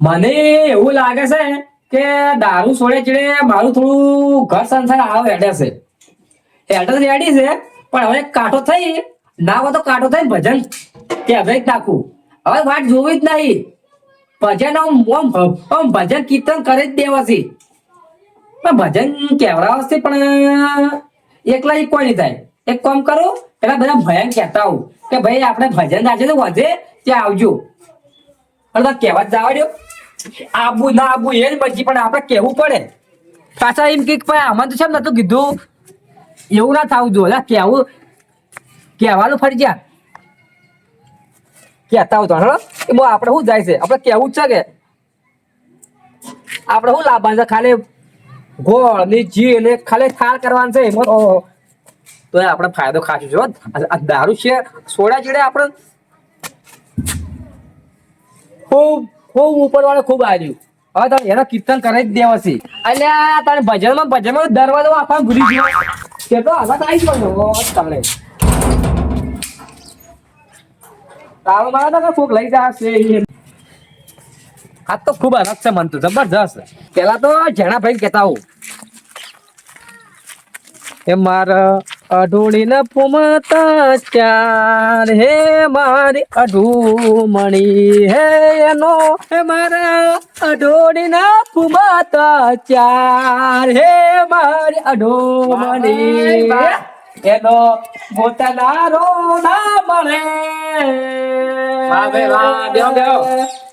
મને એવું લાગે છે કે દારૂ છોડે ચડે મારું થોડું ઘર સંસાર આવો હેડે છે. હેડે રેડી છે, પણ હવે કાંટો થઈ, ના હોય તો કાંટો થઈ ભજન કે હવે જ નાખું. હવે વાત જોવી જ નહીં. ભજન આમ ભજન કીર્તન કરી જ દેવાથી પણ ભજન કેવડાવશે પણ એકલા એક કોઈ નહીં થાય. એક કામ કરો, પેલા બધા ભયન કહેતા આવું કે ભાઈ આપણે ભજન રાખજે તો વધે, ત્યાં આવજો. અને કહેવા જ જવા આબુ ના આબુ એ જ બચી પણ આપણે કેવું પડે. પાછા એમ કે પણ આમાં તો છે નતું કીધું એવું ના થવું જોઈએ. કેવું કહેવાનું ફરજિયાત કહેતા હોય તો હળો એમાં આપણે શું જાય છે? આપણે કેવું જ છે કે આપણે શું લાભ છે? ખાલી ગોળની જી ને ખાલી થાળ કરવાનું છે એમાં. તો તો એ આપણે ફાયદો આ આ દારૂ છે સોડા ચીડે આપણે. ખૂબ ખૂબ ઉપર વાળે ખૂબ આવ્યું હવે તમે એનો કીર્તન કરી જ દેવા છે. અલ્યા તને ભજનમાં ભજનમાં દરવાજો આખા ભૂલી ગયો. કેટલો હાલત આવી ગયો તમને તારો મારા તો કોક લઈ જશે. આ તો ખૂબ અલગ છે મન તો, જબરજસ્ત. પેલા તો જણા ભાઈ કેતા હું એ મારા અઢોળીને પુમતા ચાર હે મારી અઢુમણી હે એનો હે મારા અઢોળીને પુમતા ચાર હે મારી અઢુમણી એનો પોતાનારો ના મળે.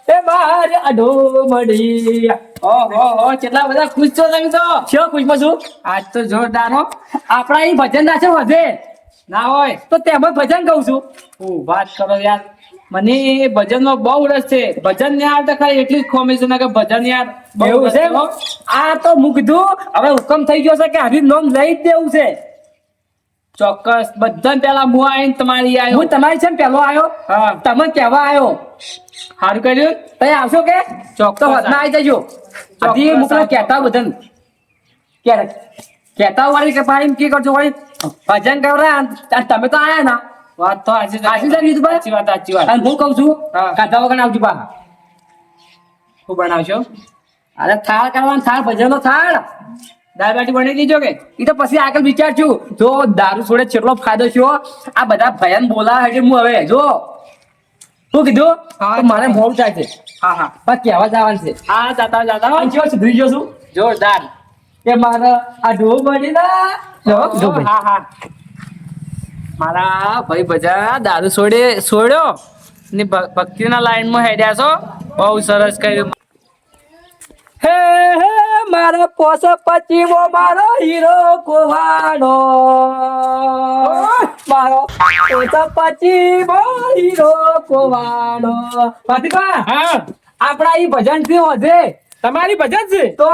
વાહ બાર બેહો. હો ઓહો હો કેટલા બધા ખુશ છો તમે તો? છો ખુશમાં છું? આજ તો જોરદાર હો. આપણા અહીં ભજન ના છે વધે. ના હોય તો તેમાં ભજન કહું છું. હું વાત કરો યાર. મને ભજનમાં બહુ રસ છે. ભજન ને યાર તો ખાલી એટલી જ ખોમી છે કે ભજન યાર બહુ એવું છે આ તો હું હવે હુકમ થઈ ગયો છે કે હરી નોમ લઈ જ દેવું છે. ચોક્કસ. બધા પેલા હું આવીને તમારી આવ્યો હું તમારી છે ને પેલો આવ્યો હા. તમે કેવા આવ્યો સારું કર્યું? તમે આવશો કે? ચોક્કસ તો વતના આવી જજો. હજી મોકલો કહેતા બધાને. કે કહેતા વાળી કે ભાઈ કે કરજો ભાઈ ભજન કરવા અને તમે તો આયા ના. વાત તો આજે. સાચી છે ને સાચી વાત સાચી વાત. અને હું કહું છું. કાઢા વગર આવજો બા. હું બનાવશો? અરે થાળ કરવાનો થાળ ભજનનો થાળ. દાળ બાટી બનાવી દીજો કે? એ તો પછી આગળ વિચારશું જો દારૂ છોડે કેટલો ફાયદો છે આ બધા ભયાન બોલા હશે હું હવે જો. શું કીધું? હા, મારે મોડું થાય છે. હા હા. પણ કહેવા જવાનું છે. હા જાતા જાતા જો સુધરી ગયો જોરદાર. કે મારે આ ઢોલ બની ના. જો, જો હા હા. મારા ભાઈ બધા દારૂ છોડે છોડ્યો. ને ભક્તિના લાઈનમાં હેડ્યા છો. બહુ સરસ કર્યું. હે મારો પોસ પચીવો મારો હીરો કુવાડો મારો પોસ પચીવો હીરો કુવાડો પાતિકા હા. આપણા ઈ ભજનથી વધે તમારી ભજન છે? તો?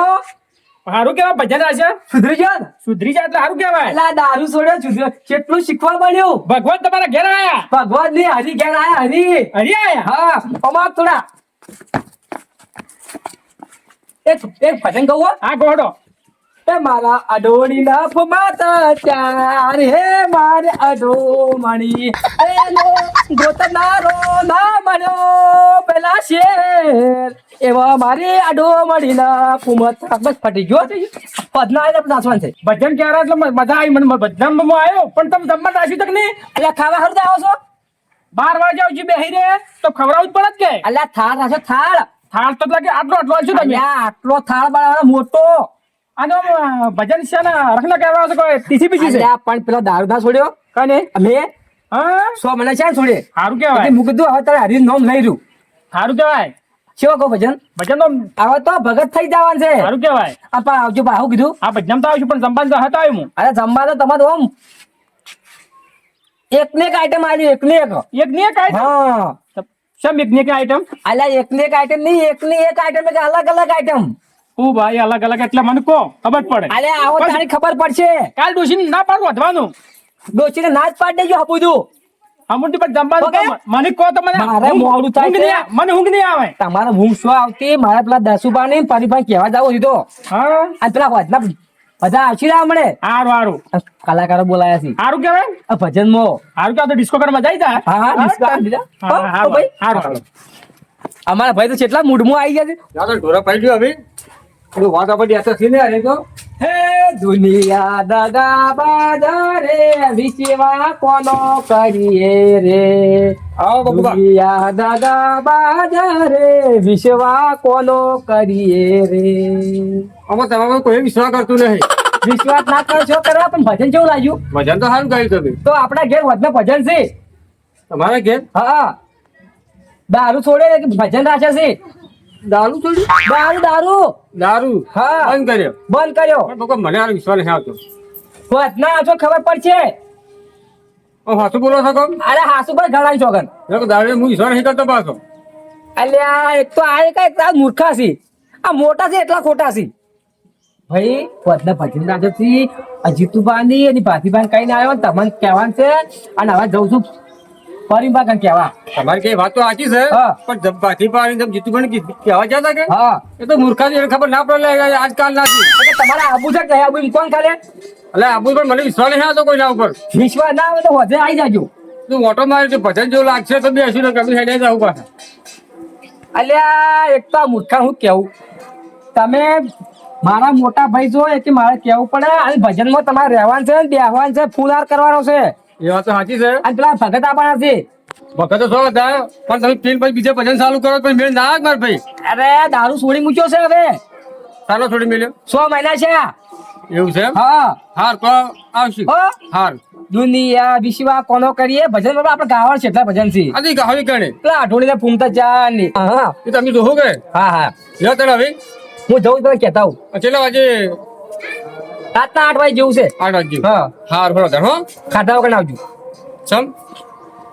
સારું કેવાય ભજન હશે? સુધરી જાય સુધરી જાય એટલે સારું કેવાય. એટલે દારૂ છોડ્યો સુધરી કેટલું શીખવા મળ્યું? ભગવાન તમારા ઘેર આયા? ભગવાનની હરી ઘેર આયા હરી. હરી આયા? હા અમાર થોડા. એક એક ભજન કહું હો? ગોડો એ મારા અડોણી ના ફુમાતા ચાર હે મારે અડોમણી. એનો ગોતનારો ના મળ્યો પેલા શેર. એવા મારી અડોમણી ના ફુમતા બસ ફટી ગયો પદના આવીને નાચવાનું છે. ભજન ક્યારે એટલે મજા આવી? મને ભજન આવ્યો પણ તમે જમવા રાખ્યું તક નહીં? એટલે ખાવા હરતા આવો છો. બાર વાગે આવજો બેહી રે તો ખવડાવવું જ પડે કે? અલ્યા થાળ રાખ્યો થાળ. થાળ તો લાગે આટલો આટલો આવશું તમે? આટલો થાળ બનાવવાનો મોટો. આનો ભજન છે ને રખના કહેવા છે કોઈ તીસી પીસી છે? પણ પેલો દારૂ ના છોડ્યો. કને? અમે? હા? સો મને છે છોડે. સારું કહેવાય. કીધું હવે તારે હરી નોમ લઈ રહ્યું. સારું કહેવાય. કેવો કહો ભજન? ભજન તો હવે તો ભગત થઈ જવાનું છે. સારું કહેવાય. આપા આવજો બા આવું કીધું? આ ભજન તો આવશું પણ જમવાનું તો હતા આવ્યું અરે જમવા તો તમારું આમ એક ને એક આઈટમ આવી એક ને એક. એક ની એક આઈટમ હા. શેમ એક ની એક આઈટમ અલ્યા એક ને એક આઈટમ નહીં એક ની એક આઈટમ એટલે અલગ અલગ આઈટમ હું ભાઈ અલગ અલગ એટલે મને કો ખબર પડે. અલ્યા આવો તારી ખબર પડશે. કાલ ડોશી ના પાડું વધવાનું? ના જ પાડ દેજો હપુદું અમુક પર જમવાનું. મને કહો તો મને મારે મોડું થાય. મને ઊંઘ નહીં આવે. તમારે ઊંઘ શું આવતી? મારા પેલા દસુબા ને પરિભાઈ કહેવા જાવ દીધો હા? અને પેલા વધના બધા ને હમણે? હારું હારું. કલાકારો બોલાયા છે. હારું કેવાય આ ભજનમાં. હારું કે આ તો? ડિસ્કો કરવા મજા આવી જાય હા હા ડિસ્કો ભાઈ. હારું સારું અમારા ભાઈ તો કેટલા મૂડમાં આવી ગયા છે. ના તો ઢોરા પાઈ ગયો હવે વાત આપણે યાદ છે ને અરે તો દુનિયા દાદા બાજારે વિશ્વા કોનો કરીએ રે? દુનિયા દાદા બાજારે વિશ્વા કોનો કરીએ રે? આમાં તમારો કોઈ વિશ્વાસ કરતું નહીં. વિશ્વાસ ના કરો છો કરવા પણ ભજન કેવું લાગ્યું? ભજન તો સારું ગાયું તમે. તો આપણા ઘેર વધને ભજન છે. તમારા ઘેર? હા. દારૂ છોડે કે ભજન રાખે છે. દારૂ થોડી? દારૂ દારૂ. દારૂ? હા. બંધ કર્યો. બંધ કર્યો. પણ મને આ વિશ્વાસ નથી આવતો. વધના આજો ખબર પડશે. ઓ હાસુ બોલો છો કોમ? અરે હાસુ પર ઘણા ચોગન દારૂ હું વિશ્વાસ નહીં કરતો પાછો. અલ્યા એક તો આ એક એક મૂર્ખા છે. આ મોટા છે એટલા ખોટા છે. ભાઈ પદના ભજન રાખે છે આ જીતુબાની એની ભાતીબાન કઈ ના આવ્યો ને તમને કહેવાનું છે અને હવે જઉં છું પરિબા કઈ કહેવા. તમારી કઈ વાત તો સાચી છે. પણ ભાથી પારી જેમ જીતુભાઈ કીધું કહેવા જતા કે? હા. એ તો મૂર્ખાની એને ખબર ના પડે આજકાલ નાથી એટલે તમારે આબુ છે કે આબુ કોણ ખાલે? એટલે આબુ પણ મને વિશ્વાસ નહીં આવતો કોઈના ઉપર. વિશ્વાસ ના આવે તો વધે આવી જાજો. તું ઓટો મારે તો ભજન જેવું લાગશે તો બેસી ને કમી હેડે જાવ પાસે અલ્યા એક તો મૂર્ખા હું કેવું? તમે મારા મોટા ભાઈ છો કે મારે કેવું પડે? અને ભજનમાં તમારે રહેવાનું છે ને બેહવાનું છે ફૂલહાર કરવાનો છે. એ વાત તો સાચી છે. અને પેલા ભગત આપવાના છે. વખત તો હતા પણ તમે પીને પછી બીજે ભજન ચાલુ કરો મેળ ના ભાઈ. અરે દારૂ છોડી મૂક્યો છે હવે. ચાલો થોડી મેલ્યો. સો મહિના છે. એવું છે હા. હાર તો આવશું. હાર. દુનિયા વિશ્વા કોનો કરીએ? ભજન બાબા આપણે ગાવાનું છે એટલા ભજનથી. આથી ગાવી કણે પેલા અઢોળીને ફૂમતા ચા ની. હા. એ તમે જોવો કે હા હા. લ્યો તને હવે. હું જઉં તમે કહેતા હું કેટલા વાગે રાતના આઠ વાગે જેવું છે. આઠ વાગે હા. હાર બરોબર હો. ખાધા વગર આવજો. સમ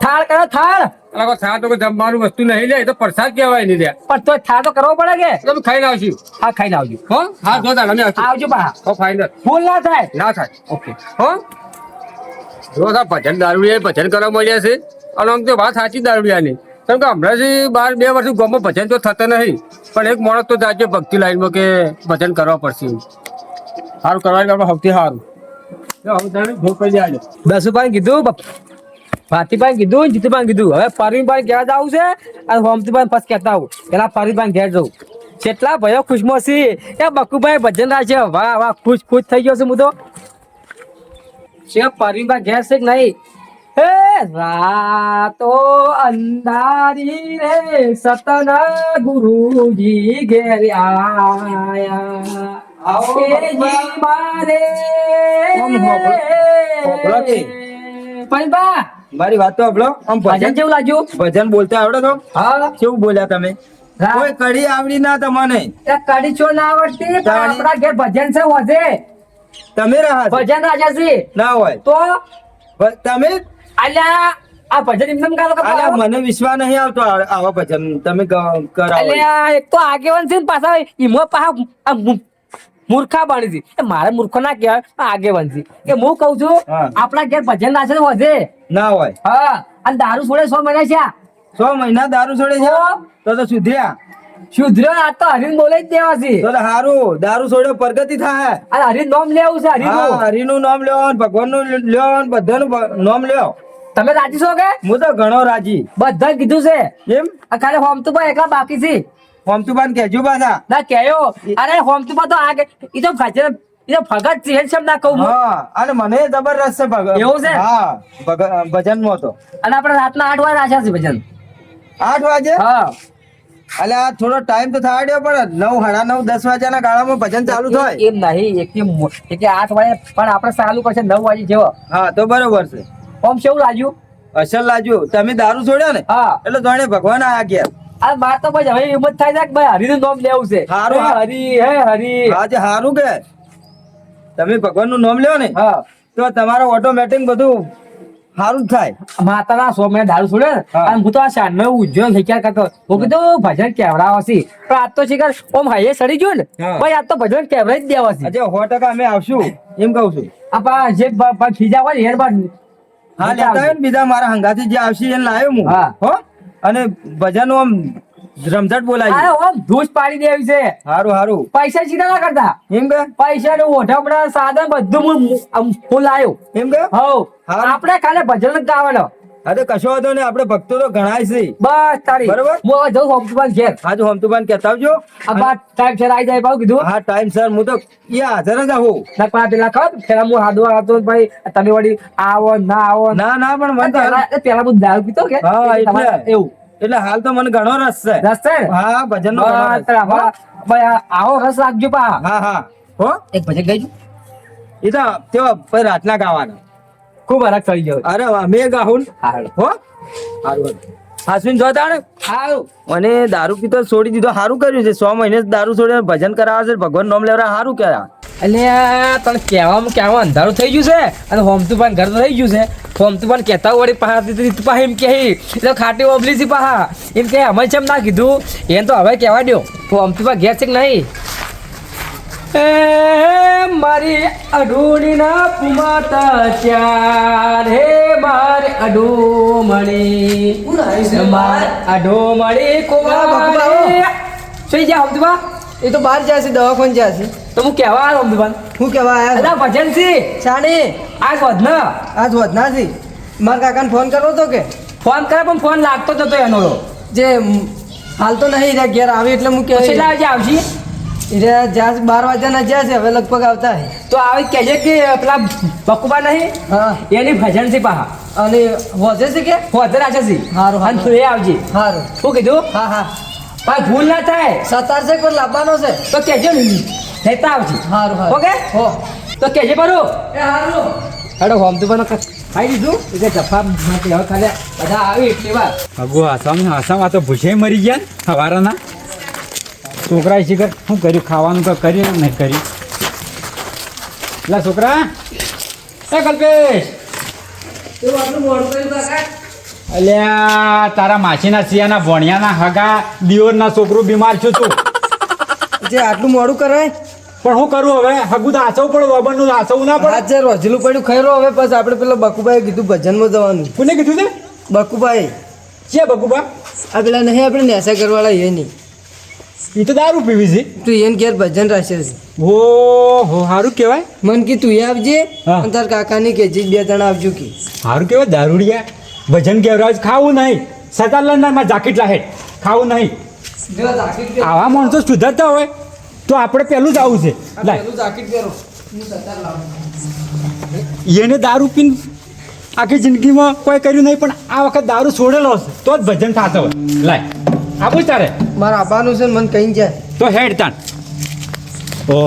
થાળ કરો થાળ. અલા કોઈ થા તો જમવાનું વસ્તુ નહીં લે તો પ્રસાદ કહેવાય નહીં લે. પણ તો થાળ તો કરવો પડે કે? તમે ખાઈ લાવજો. હા ખાઈ લાવજો. હો હા જો તાણ અમે આવજો બા. હો ફાઈનલ ભૂલ ના થાય. ના થાય. ઓકે. હો. જો આ ભજન દારૂડિયા ભજન કરવા મળ્યા છે. અને આમ તો વાત સાચી દારૂડિયાની. કેમ કે હમણાંથી બાર બે વર્ષ ગામમાં ભજન તો થતા નહીં. પણ એક માણસ તો જાજે ભક્તિ લાઈનમાં કે ભજન કરવા પડશે. સારું કરવાની આપણે સૌથી સારું ખુશ થઈ ગયો છું હું તો. છે ઘેર છે કે નહીં? રાતો અંધારી રે, સતના ગુરુજી આયા. મારે. વાત તો આપડો આમ ભજન કેવું લાગ્યું? ભજન બોલતા આવડે તો? હા. કેવું બોલ્યા તમે. કોઈ કઢી આવડી ના તમને. કઢી છો ના આવડતી? આપડા ઘેર ભજન છે વધે તમે રહ્યા ભજન રાજા છે ના હોય. તો? તમે? અલ્યા આ ભજન એમને ગાલો મને વિશ્વાસ નહીં આવતો આવા ભજન. તમે કરાવો. અલ્યા એક તો આગેવાન છે ને પાછા ઈમો પાછા મૂર્ખા બની એ મારે મૂર્ખો ના કહેવાય આ આગેવાન છે કે હું કઉ છું આપણા ઘેર ભજન રાશે તો વધે. ના હોય. હા અને દારૂ છોડે સો મહિના છે સો મહિના દારૂ છોડે છે? તો? તો સુધર્યા. શુદ્ર આ તો હરિન બોલે જ દેવા છે. તો હારું દારૂ છોડ્યો પ્રગતિ થાય. અને હરિન નામ લેવું છે હરીન. હરિનું નામ લ્યો ભગવાનનું લ્યો ને બધાનું નામ લ્યો. તમે રાજી છો કે? હું તો ઘણો રાજી. બધા કીધું છે. એમ? ખાલી હોમ તો એકલા બાકી છે. હોમતુબાન કેજો પાછા. ના કેયો અરે હોમ તો આ આગે ઈ તો ભજન ઈ તો ભગત છે એમ ના કહું હા. અને મને જબરદસ્ત છે ભગત એવું છે? હા ભજન ભજનમાં તો. અને આપણે રાતના આઠ વાગે આશા છે ભજન. આઠ વાગે? હા. અલે આ થોડો ટાઈમ તો થાડ્યો પણ નવ સાડા નવ દસ વાગ્યાના ગાળામાં ભજન ચાલુ થાય. એમ નહીં એક કે આઠ વાગે પણ આપણે ચાલુ કરશે નવ વાગે જેવો. હા તો બરોબર છે. ઓમ કેવું લાગ્યું? અસલ લાગ્યું. તમે દારૂ છોડ્યો ને? હા. એટલે જાણે ભગવાન આયા ગયા. આ બાર તો ભાઈ હવે હિંમત થાય છે કે ભાઈ હરિનું નામ લેવું છે. હારું, હરી હે હરી. આજે સારું કે? તમે ભગવાનનું નામ લ્યો ને હા. તો તમારો ઓટોમેટિક બધું સારું થાય. માતાના સો મેં દારૂ છોડે ને. અને હું તો આ શાનનો ઉજ્જવલ વિચાર કરતો. હું કીધું ભજન કેવડાવો છે. પણ આજ તો શિખર ઓમ હાઈએ સડી ગયું ને ભાઈ આજ તો ભજન કેવડાવી જ દેવા છે. આજે સો ટકા અમે આવશું એમ કઉ છું. આપા જે ખીજા હોય ને બાદ હા લેતા આવ્યો ને બીજા મારા હંગાથી જે આવશે એને લાવ્યો હું. હા. હો અને ભજન આમ રમઝટ બોલાય. ઓમ ધૂસ પાડી દેવી છે. હારું સારું પૈસા સીધા ના કરતા. એમ કે? પૈસા નું ઓઢાપડા સાધન બધું હું- લાયો. એમ કે? હવ આપણે કાલે ભજન જ ગાવાનો. તો કશો વાંધો નહીં આપણે ભક્તો તો ઘણા છે. બસ તારી. બરોબર. હું જઉં હોમસુભાઈ ઘેર. આજે હમતુબાન કહેતા આવજો. આ ટાઈમ છે આવી જાય ભાવ કીધું. હા ટાઈમ સર હું તો એ હાજર જ આવું. ના પાંચ પેલા ખબર? પેલા હું હાદો આવતો ભાઈ તમે વળી આવો ના આવો ના. ના પણ મને પેલા હું દારૂ પીતો કે? હા, એટલે. એવું. એટલે હાલ તો મને ઘણો રસ છે. રસ છે? હા ભજન નો ભાઈ આવો રસ રાખજો પા. હા હા. હો? એક ભજન ગઈ એ તો તેઓ રાતના ગાવાના. ખૂબ હરખ થઈ ગયો. અરે વાહ મેં ગાહુલ હો? હારું હાસવીન જોતા ને હારું. અને દારૂ પીતો છોડી દીધો. સારું કર્યું છે. સો મહિને દારૂ છોડીને ભજન કરાવે છે. ભગવાન નામ લેવરા સારું કહેવાય. એટલે તને કહેવામાં કેવા અંધારું થઈ ગયું છે? અને હોમતું પણ ઘર તો થઈ ગયું છે. હોમતું પણ કહેતા વળી પાહા તું પાહા એમ કહે. એટલે ખાટી ઓબલી છે પાહા. એમ કે અમે ચેમ ના કીધું. એને તો હવે કહેવા દ્યો. હોમતું પણ ઘેર છે કે નહીં? એ મારી અઢોણી ના પુમાતા ચાર હે મારે અઢોમણી માર અઢોમણી કુમારી સુઈ જા અમદુબા એ તો બહાર જાય છે દવાખાને જાય છે. તો હું કહેવા આવ્યો હોમતું હું કહેવા આયા અલા ભજન છે શાણે આ વધના આજ વધના છે. મારા કાકાને ફોન કરવો તો કે? ફોન કરે પણ ફોન લાગતો જ નતો એનો જે હાલ તો નહીં ઘેર આવી એટલે હું કહેવાય. છેલ્લા આવશે જ્યાં બાર વાગ્યાના જ્યાં છે હવે લગભગ આવતા તો આવે કહેજે કે પેલા બકુબા નહીં? હા. એની ભજન છે પાહા. અને વધે છે કે? હોતર આશે છે. સારું હારું. અને તું એ આવજે. સારું શું કીધું? હા હા. પણ ભૂલ ના થાય. સતાર છે કોઈ લાવવાનો છે? તો કહેજો ને લેતા આવજે. સારું સારું ઓકે? હો. તો કહેજે બરો એ સારું હેડો હોમ તું પણ ખાઈ દીધું એટલે જફા માટે હવે ખાલી બધા આવી એટલી વાર. અગો આસામ આસામ આ તો ભૂસે મરી ગયા સવારના છોકરાએ શીખર શું કર્યું? ખાવાનું તો કર્યું નહીં કર્યું. લા છોકરા. એ કલ્પેશ. અલ્યા તારા માસીના સિયાના ભણિયાના હગા દિયોરના છોકરું બીમાર છું તું જે આટલું મોડું કરે પણ હું કરું હવે? હગું તો આસવું પડે વબરનું આસવું ના પડે. આજે રોજલું પડ્યું ખરો હવે બસ આપણે પેલા બકુભાઈ કીધું ભજનમાં જવાનું. કોને કીધું છે? બકુભાઈ. છે બકુબા આ પેલા નહીં આપણે નેસા કરવાળા એ નહીં. એ તો દારૂ પીવી છે. તું એને ઘેર ભજન રાખશે ઓ હો સારું કહેવાય. મન કે તું આવજે. અને તાર કાકાની કે બે જણા આવજો કે. સારું કેવાય દારૂડિયા ભજન કેવરાજ ખાવું નહીં. સતાલંદરમાં જાકીટ લાહે. ખાવું નહીં. આવા માણસો સુધરતા હોય તો આપણે પહેલું જ આવું છે. એને દારૂ પીને આખી જિંદગીમાં કોઈ કર્યું નહીં પણ આ વખત દારૂ છોડેલો હશે. તો જ ભજન થતો હોય લાય. આપું તારે? મારા આબાનું છે મને કહીને જાય. તો હેડ તાણ. ઓ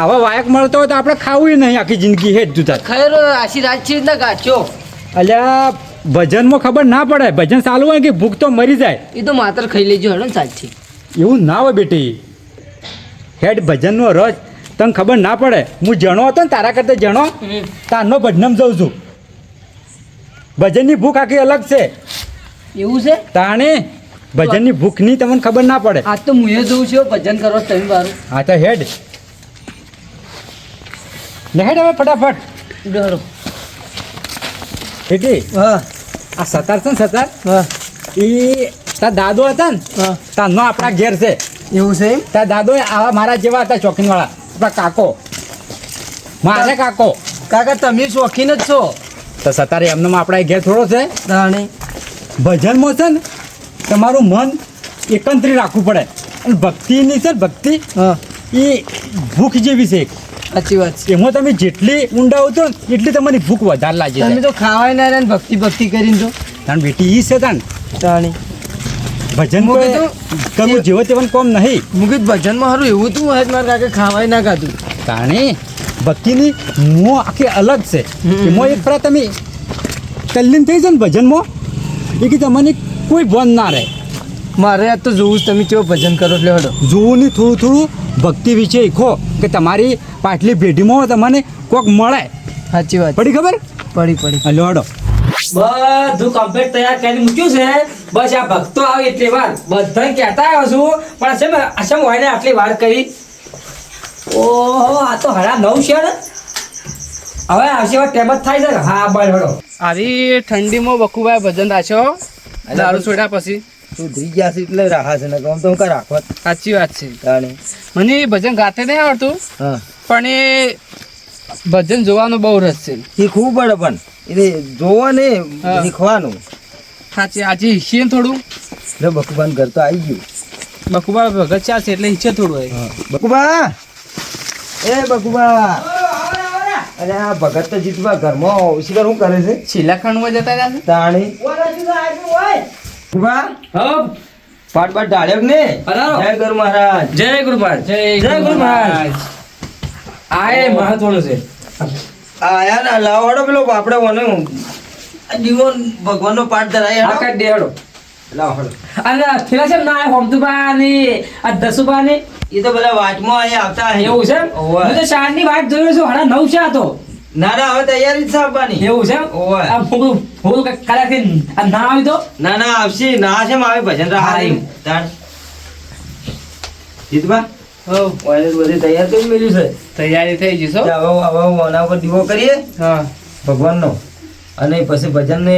આવા વાયક મળતો હોય તો આપણે ખાવું નહીં આખી જિંદગી. હેડ તાર. ખરો આશીર્વાદ છે ને ગાચો અલ્યા ભજનમાં ખબર ના પડે. ભજન ચાલુ હોય કે ભૂખ તો મરી જાય. એ તો માત્ર ખાઈ લેજો હેડો સાચી. એવું ના હોય બેટી. હેડ ભજનનો રસ. તને ખબર ના પડે. હું જણો હતો ને તારા કરતા જણો. તારનો ભજનમ જઉં છું. ભજનની ભૂખ આખી અલગ છે. એવું છે? તાણે ભજનની ભૂખની તમને ખબર ના પડે. આજ તો હું એ જોઉં છું ભજન કરો તમે મારું હા તો હેડ. ને હેડ હવે ફટાફટ. ડરો. એટલે હા. આ સતાર છે ને સતાર? હા. એ તાર દાદો હતા ને તારનો આપણા ઘેર છે. એવું છે તાર દાદો આવા મારા જેવા હતા ચોકીનવાળા. આપણા કાકો. મારે કાકો. કાકા તમે શોખીન જ છો. તો સતારે એમને આપણા ઘેર થોડો છે. ભજનમાં છે ને તમારું મન એકંત્રિત રાખવું પડે. અને ભક્તિની છે ભક્તિ એ ભૂખ જેવી છે સાચી વાત છે. એમાં તમે જેટલી ઊંડા આવતો એટલી તમારી ભૂખ વધારે લાગે તમે તો ખાવાય ના રહ્યા ભક્તિ ભક્તિ કરીને તો. કારણ બેટી ઈ છે તાન રાણી. ભજન તમે જેવો તેવાનું કોમ નહીં. મુકિત ભજનમાં સારું એવું તું હોય મારા કાકે ખાવાય ના ખાધું. તાણે ભક્તિની મોં આખી અલગ છે. એમાં એક ફરા તમે તલ્લીન થઈ જાય ને ભજનમાં એ કે તમને કોઈ ભન ના રહે. મારે આ તો જોવું જ તમે કેવો ભજન કરો એટલે હડો. જોવું નહીં થોડું થોડું ભક્તિ વિશે શીખો કે તમારી પાટલી પેઢીમાં તમને કોક મળે. સાચી વાત. પડી ખબર? પડી પડી. હલો હડો. બધું કમ્પ્લીટ તૈયાર કરી મૂક્યું છે. બસ આ ભક્તો આવે એટલી વાર. બધા કહેતા આવ્યો છું. પણ છે અસમ હોય ને આટલી વાર કરી ઓહો આ તો હરા નવ છે ને હવે આવશે હવે થાય છે. હા બળ આવી ઠંડીમાં ભજન રાખ્યો દારૂ છોડ્યા પછી. સુધરી ગયા છે એટલે રાહા છે ને તો હું કા રાખો સાચી વાત છે. મને ભજન ગાતે નહીં આવડતું પણ એ ભજન જોવાનો બહુ રસ છે. શીખવું પડે પણ. એટલે જોવો ને શીખવાનું. સાચી આજે હિસ્સે થોડું. એટલે બકુબાન ઘર તો આવી ગયું. બકુબા ભગત ચાલશે એટલે હિસ્સે થોડું બકુબા! એ બકુબા અરે આ ભગત તો જીતવા ઘરમાં શિખર શું કરે છે? છેલ્લા ખંડમાં જતા રહ્યા તાણી. બકુબા હપ. પાટ પાટ ઢાળ્યો ને જય ગુરુ મહારાજ. જય ગુરુ મહારાજ. જય જય ગુરુ મહારાજ. આ એ મહત્વનું છે. આ આયા ના લાવાડો પેલો આપણે મને. જીવન દીવો ભગવાનનો પાઠ ધરાય. આ હડો. દેડો લાવાડો અરે થેલા છે ને ના હોમતુબા ને આ દસુબા ને એ તો બધા વાતમાં અહીંયા આવતા એવું છે. હું તો શાળની વાત જોયો છું હણા નવ છે તો. ના ના હવે તૈયારી છે આપવાની. એવું છે? આ ફૂલ ફૂલ કલાકથી ના આવી તો? ના ના આવશે. ના છે મારે ભજન રાહ એમ. તાણ જીતબા બધી તૈયાર કરી મેલ્યું છે? તૈયારી થઈ જશો કે હવે હવે આના ઉપર દીવો કરીએ. હા. ભગવાનનો. અને પછી ભજનને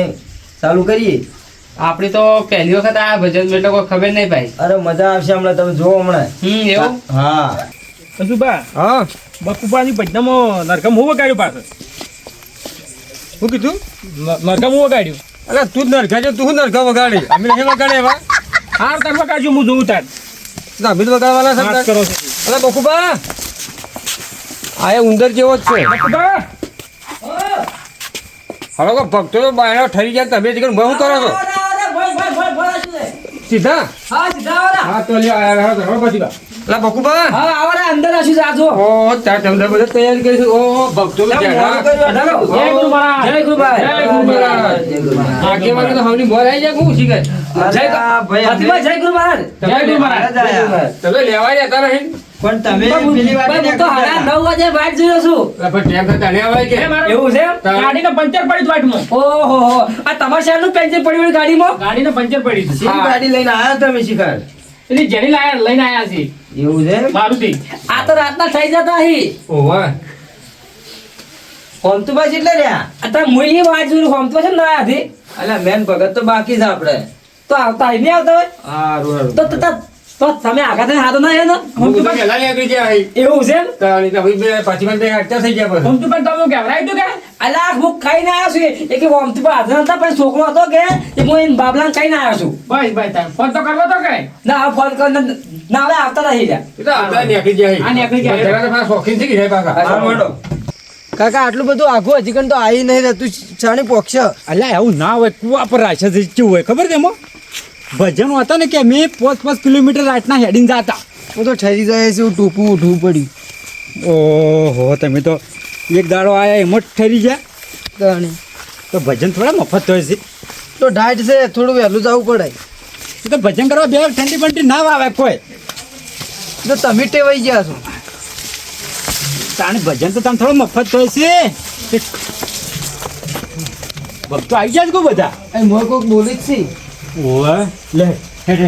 ચાલુ કરીએ. આપણી તો પહેલી વખત આ ભજન એટલે કોઈ ખબર નહીં ભાઈ અરે મજા આવશે હમણાં તમે જોવો હમણાં. હમ એવું? હા. કસુબા હા? બકુપાની ભજનામાં નરકમ હું વગાડ્યું પાછળ શું કીધું? નરકમ હું વગાડ્યું? અરે તું જ નરખા છે તું નરખા વગાડી. અમે નહીં વગાડે એવા. હા તાર વગાડજો હું જોઉં તાર. તો અમે જ વગાડવાના છે કરો છો. અરે બકુબા આ એ ઉંદર જેવો જ છે. બકુબા હવે ભક્તો તો બાયણો ઠરી ગયા તમે જ હું કરો છો? સીધા? હા સીધા આવરા. હા તો લ્યો આયા રહો રહો પછી બા. અલા બકુબા હા આવરા અંદર આશી જાજો. ઓ ત્યાં તમને બધા તૈયાર કરી ઓ ભક્તો મોડું જ્યાં ગુરુ મહારાજ. જય ગુરુ મહારાજ. જય ગુરુ મહારાજ. ગુરુ મહારાજ. તો હવની મોર આવી જાય હું શીખે જય ભાઈ જય ગુરુ મહારાજ. જય ગુરુ મહારાજ. તમે લેવા જતા નહીં? પણ તમે પેલી વાતે તો હરા ગયા. નવ વાગે વાટ જોયો છું. પણ ટેમ થતા નહીં આવે કે? એવું છે ગાડીને પંચર પડી વાટમાં. ઓહો હો. આ તમારા શહેરનું પેન્શન પડ્યું ગાડીમાં? ગાડીને પંચર પડી છે ગાડી લઈને આયા તમે શિખર? એટલે જેની લાયા લઈને આયા છે. એવું છે મારુતિ. આ તો રાતના થઈ જતા અહીં ઓહો. હોમતુબા તો એટલે રહ્યા અત્યારે હું એ વાટ જોયું હોમતુબા છે ને હતી અલા મેન ભગત તો બાકી છે આપણે. તો આવતા નહીં આવતા હોય? હારું હારું. તો તો- તો- તો તમે આગળ હાથો ના ને. હું તો પહેલા નીકળી એવું છે? તો તો પાછી મને અટકા થઈ ગયા હું તું પણ તમે કહેવરાય તું કે? અલા હું ખાઈને આવ્યો છું. એ કે હોમથી પર હાથ નતા પણ છોકરો હતો કે એ હું એને બાબલા કઈ ના આવ્યો છું. બસ ભાઈ તાર ફોન તો કરવો તો કે? ના ફોન કર ના હવે આવતા નથી રહ્યા એ તો આવતા નીકળી જાય આ નીકળી જાય. જરા તો પાછા શોખીન થઈ ગયા પાછા. હા કાકા આટલું બધું આઘું હજી કણ તો આવી નહીં રહેતું. છાણી પોક્ષ અલ્યા એવું ના હોય કુવા પર રાશે જેવું હોય ખબર છે એમાં? ભજન હતા ને કે મેં પાંચ પાંચ કિલોમીટર રાતના હેડીને જતા. હું તો ઠરી જાય છે ટૂંકું ઉઠવું પડ્યું ઓહો તમે તો એક દાડો આયા એમ જ ઠરી ગયા. તો ભજન થોડા મફત હોય છે. તો ડાયટ છે થોડું વહેલું જવું પડે એ તો ભજન કરવા બે ઠંડી બંડી ના આવે કોઈ. તો તમે ટેવાઈ ગયા છો. તાણે ભજન તો તમે થોડું મફત હોય છે. તે ભક્તો આવી ગયા છે કોઈ બધા? મોર કોક બોલી જ છે. ઓહો લે.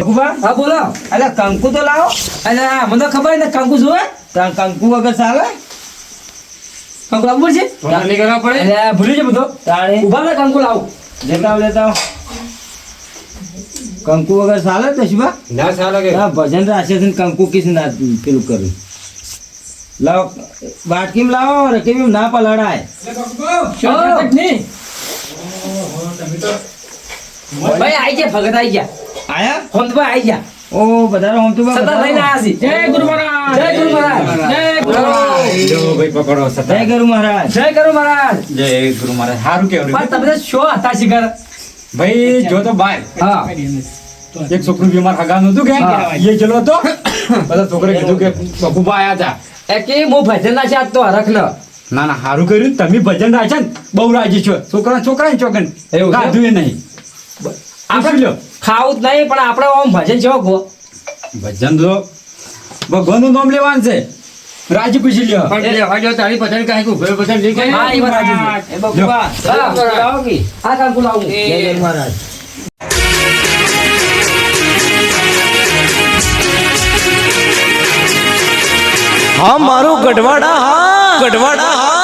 ઊભા હા. બોલો. અલા કંકુ તો લાવો. અરે આ મને ખબર ને કંકુ જોવે તાર કંકુ વગર ચાલે. કંકુ લાવવું ફોન નહીં કરવા પડે. આ ભૂલી છે બધો. તાણે. ઊભા ને કંકુ લાવું. લેતા લેતા કંકુ વગર ચાલે તો શિવા? ના કે. હા ભજન રાશે છે કંકુ કિસ ના પેલું કર્યું લાવો બાટકીમ લાવો? રકીમ ના પલાડાય હા. ભાઈ આઈ ગયા ભગત આઈ ગયા. આયા? હોમ આઈ ગયા. ઓ બધા હોમ તો સદા લઈને આવ્યા છે જય ગુરુ મહારાજ. જય ગુરુ મહારાજ. જય ગુરુ મહારાજ. જો ભાઈ પકડો જય ગુરુ મહારાજ. જય ગુરુ મહારાજ. જય ગુરુ મહારાજ. સારું પણ તમે તો શો હતા શિખર. ભાઈ જો તો બાય હા. એક છોકરું બીમાર હગાનું હતું કે. એ ચલો તો બધા છોકરે કીધું કે બકુબા આયા હતા એ કે હું ભજન ના છે આજ તો હરખ ન ના ના સારું કર્યું. તમે ભજન રાખ્યા ને બહુ રાજી છો. છોકરા છોકરા ચોકન. એવું કાધું ગાધું એ નહીં. આપણે ખાવું જ નહીં પણ આપણે આમ ભજન છે ગો ભજન તો ભગવાનનું નામ લેવાનું છે. રાજુ પૂછી લ્યો. પણ લેવા જાઓ તારી પતંગ કાઈ કે ઉભેલ પતંગ લઈ કાંઈ. હા એ રાજુ એ બકવા. લાવો કી આ કંકુ લાવું જય મહારાજ. હા મારું ગઢવાડા હા ગઢવાડા હા.